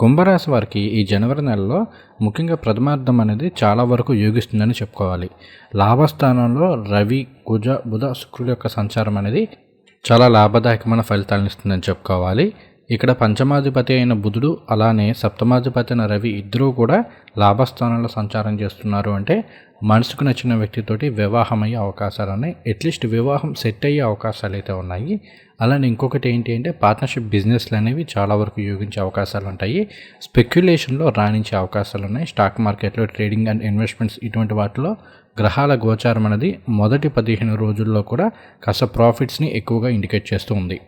కుంభరాశి వారికి ఈ జనవరి నెలలో ముఖ్యంగా ప్రథమార్థం అనేది చాలా వరకు యోగిస్తుందని చెప్పుకోవాలి. లాభస్థానంలో రవి కుజ బుధ శుక్రుల యొక్క సంచారం అనేది చాలా లాభదాయకమైన ఫలితాలను ఇస్తుందని చెప్పుకోవాలి. ఇక్కడ పంచమాధిపతి అయిన బుధుడు అలానే సప్తమాధిపతి అయిన రవి ఇద్దరూ కూడా లాభస్థానంలో సంచారం చేస్తున్నారు. అంటే మనసుకు నచ్చిన వ్యక్తితోటి వివాహం అయ్యే అవకాశాలు ఉన్నాయి అట్లీస్ట్ వివాహం సెట్ అయ్యే అవకాశాలు అయితే ఉన్నాయి. అలానే ఇంకొకటి ఏంటి అంటే పార్ట్నర్షిప్ బిజినెస్లు అనేవి చాలా వరకు యోగించే అవకాశాలు ఉంటాయి. స్పెక్యులేషన్లో రాణించే అవకాశాలు ఉన్నాయి. స్టాక్ మార్కెట్లో ట్రేడింగ్ అండ్ ఇన్వెస్ట్మెంట్స్ ఇటువంటి వాటిలో గ్రహాల గోచారం అనేది మొదటి పదిహేను రోజుల్లో కూడా కాస్త ప్రాఫిట్స్ని ఎక్కువగా ఇండికేట్ చేస్తూ ఉంది.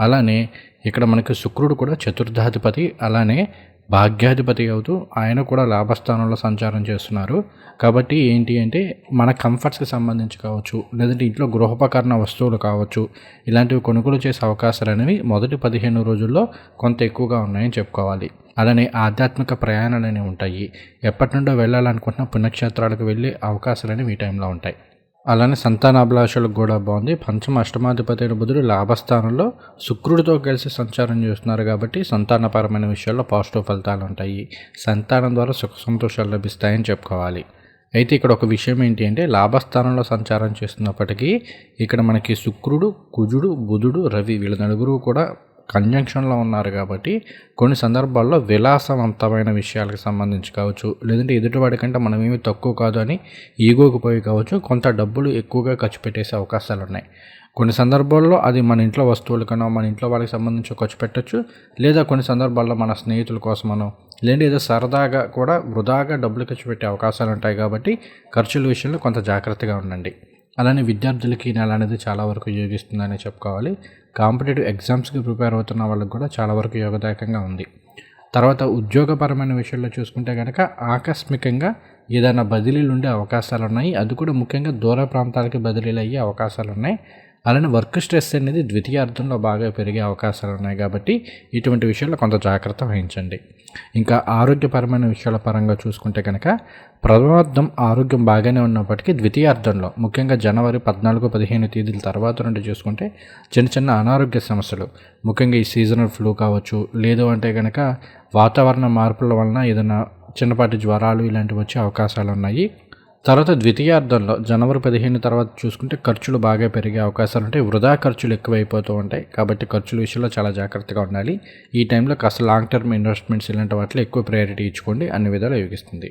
అలానే ఇక్కడ మనకి శుక్రుడు కూడా చతుర్థాధిపతి అలానే భాగ్యాధిపతి అవుతూ ఆయన కూడా లాభస్థానంలో సంచారం చేస్తున్నారు. కాబట్టి ఏంటి అంటే మన కంఫర్ట్స్కి సంబంధించి కావచ్చు లేదంటే ఇంట్లో గృహోపకరణ వస్తువులు కావచ్చు ఇలాంటివి కొనుగోలు చేసే అవకాశాలు అనేవి మొదటి పదిహేను రోజుల్లో కొంత ఎక్కువగా ఉన్నాయని చెప్పుకోవాలి. అలానే ఆధ్యాత్మిక ప్రయాణాలు అనేవి ఉంటాయి. ఎప్పటి నుండో వెళ్ళాలనుకుంటున్న పుణ్యక్షేత్రాలకు వెళ్ళే అవకాశాలు అనేవి ఈ టైంలో ఉంటాయి. అలానే సంతానాభిలాషలకు కూడా బాగుంది. పంచమ అష్టమాధిపతి అయిన బుధుడు లాభస్థానంలో శుక్రుడితో కలిసి సంచారం చేస్తున్నారు కాబట్టి సంతానపరమైన విషయాల్లో పాజిటివ్ ఫలితాలు ఉంటాయి. సంతానం ద్వారా సుఖ సంతోషాలు లభిస్తాయని చెప్పుకోవాలి. అయితే ఇక్కడ ఒక విషయం ఏంటి అంటే లాభస్థానంలో సంచారం చేస్తున్నప్పటికీ ఇక్కడ మనకి శుక్రుడు కుజుడు బుధుడు రవి వీళ్ళ నలుగురు కూడా కంజంక్షన్లో ఉన్నారు కాబట్టి కొన్ని సందర్భాల్లో విలాసవంతమైన విషయాలకు సంబంధించి కావచ్చు లేదంటే ఎదుటివాడి కంటే మనం ఏమి తక్కువ కాదు అని ఈగోకి పోయి కావచ్చు కొంత డబ్బులు ఎక్కువగా ఖర్చు పెట్టేసే అవకాశాలు ఉన్నాయి కొన్ని సందర్భాల్లో అది మన ఇంట్లో వస్తువులకనో మన ఇంట్లో వాళ్ళకి సంబంధించి ఖర్చు పెట్టచ్చు లేదా కొన్ని సందర్భాల్లో మన స్నేహితుల కోసమనో లేదంటే ఏదో సరదాగా కూడా వృధాగా డబ్బులు ఖర్చు పెట్టే అవకాశాలు ఉంటాయి కాబట్టి ఖర్చుల విషయంలో కొంత జాగ్రత్తగా ఉండండి. అలానే విద్యార్థులకి నెల అనేది చాలా వరకు ఉపయోగిస్తుందనే చెప్పుకోవాలి. కాంపిటేటివ్ ఎగ్జామ్స్కి ప్రిపేర్ అవుతున్న వాళ్ళకి కూడా చాలా వరకు యోగదాయకంగా ఉంది. తర్వాత ఉద్యోగపరమైన విషయంలో చూసుకుంటే కనుక ఆకస్మికంగా ఏదైనా బదిలీలు ఉండే అవకాశాలు ఉన్నాయి అది కూడా ముఖ్యంగా దూర ప్రాంతాలకి బదిలీలు అయ్యే అవకాశాలు ఉన్నాయి అలానే వర్క్ స్ట్రెస్ అనేది ద్వితీయార్థంలో బాగా పెరిగే అవకాశాలు ఉన్నాయి కాబట్టి ఇటువంటి విషయాల్లో కొంత జాగ్రత్త వహించండి. ఇంకా ఆరోగ్యపరమైన విషయాల పరంగా చూసుకుంటే కనుక ప్రథమార్థం ఆరోగ్యం బాగానే ఉన్నప్పటికీ ద్వితీయార్థంలో ముఖ్యంగా జనవరి పద్నాలుగు పదిహేను తేదీల తర్వాత నుండి చూసుకుంటే చిన్న చిన్న అనారోగ్య సమస్యలు ముఖ్యంగా ఈ సీజనల్ ఫ్లూ కావచ్చు లేదు అంటే కనుక వాతావరణ మార్పుల వలన ఏదైనా చిన్నపాటి జ్వరాలు ఇలాంటివి వచ్చే అవకాశాలు ఉన్నాయి. తర్వాత ద్వితీయార్థంలో జనవరి పదిహేను తర్వాత చూసుకుంటే ఖర్చులు బాగా పెరిగే అవకాశాలు ఉంటాయి. వృధా ఖర్చులు ఎక్కువైపోతూ ఉంటాయి. కాబట్టి ఖర్చుల విషయంలో చాలా జాగ్రత్తగా ఉండాలి. ఈ టైంలో కాస్త లాంగ్ టర్మ్ ఇన్వెస్ట్మెంట్స్ ఇలాంటి వాటిలో ఎక్కువ ప్రయారిటీ ఇచ్చుకోండి. అన్ని విధాలు యోగిస్తుంది